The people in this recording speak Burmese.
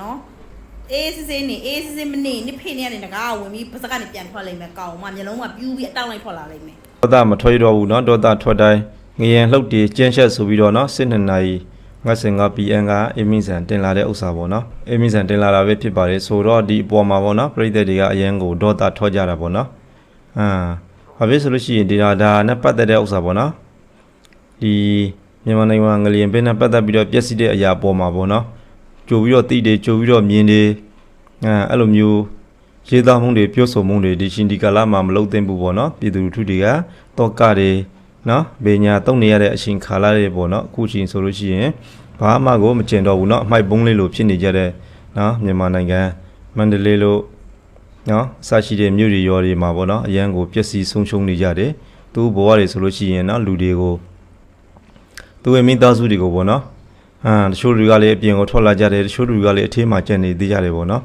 နော်အေးစစ်စစ်နေအေးစစ်စစ်မနေနိဖေနေရနေတကားဝင်ပြီးပစက်ကနေပြန်ထွက်လိုက်မယ်ကောင်မမျိုးလုံးကပြူးပြီးအတောက်လိုက်ထွက်လာလိုက်မယ်ဒေါသမထွက်တော့ဘူးနော်ဒေါသထွက်တိုင်းငရင်လှုပ်တီကျင်းချက်ဆိုပြီးတော့နော်စစ်နှစ်နာရီငါစင်က PN ကအမီဆန်တင်လာတဲ့ဥစ္စာပေါ့နော်အမီဆန်တင်လာတာပဲဖြစ်ပါတယ်ဆိုတော့ဒီအပေါ်မှာပေါ့နော်ပြည်သက်တွေကအရင်ကိုဒေါသထွက်ကြတာပေါ့နော်အာဘာဖြစ်ဆိုလို့ရှိရင်ဒီဒါဒါနဲ့ပတ်သက်တဲ့ဥစ္စာပေါ့နော်ဒီမြန်မာနိုင်ငံငလျင်ပင်နဲ့ပတ်သက်ပြီးတော့ပြည့်စည်တဲ့အရာပေါ်မှာပေါ့နော် ကြိုပြီးတော့တိတယ်ကြိုပြီးတော့မြင်တယ်အဲအဲ့လိုမျိုးရေးသားမှုတွေပြောဆိုမှုတွေဒီရှင်ဒီကာလာမှာမလုပ်သင့်ဘူးပေါ့နော်ပြည်သူလူထုတွေကတော့ကတွေနော်ဘေညာတုံနေရတဲ့အချိန်ခါလာတွေပေါ့နော်အခုချိန်ဆိုလို့ရှိရင်ဘာမှကိုမကျင်တော့ဘူးနော်အမိုက်ပုံးလေးလိုဖြစ်နေကြတဲ့နော်မြန်မာနိုင်ငံမန္တလေးလို့နော်အစရှိတဲ့မြို့တွေရောတွေမှာပေါ့နော်အရန်ကိုပျက်စီးဆုံးရှုံးနေကြတယ်သူ့ဘဝတွေဆိုလို့ရှိရင်နော်လူတွေကိုသူ့ရဲ့မိသားစုတွေကိုပေါ့နော် အာတချို့တွေကလည်းအပြင်ကိုထွက်လာကြတယ်တချို့တွေကလည်းအထင်းမှာကျန်နေသေးကြတယ်ပေါ့နော်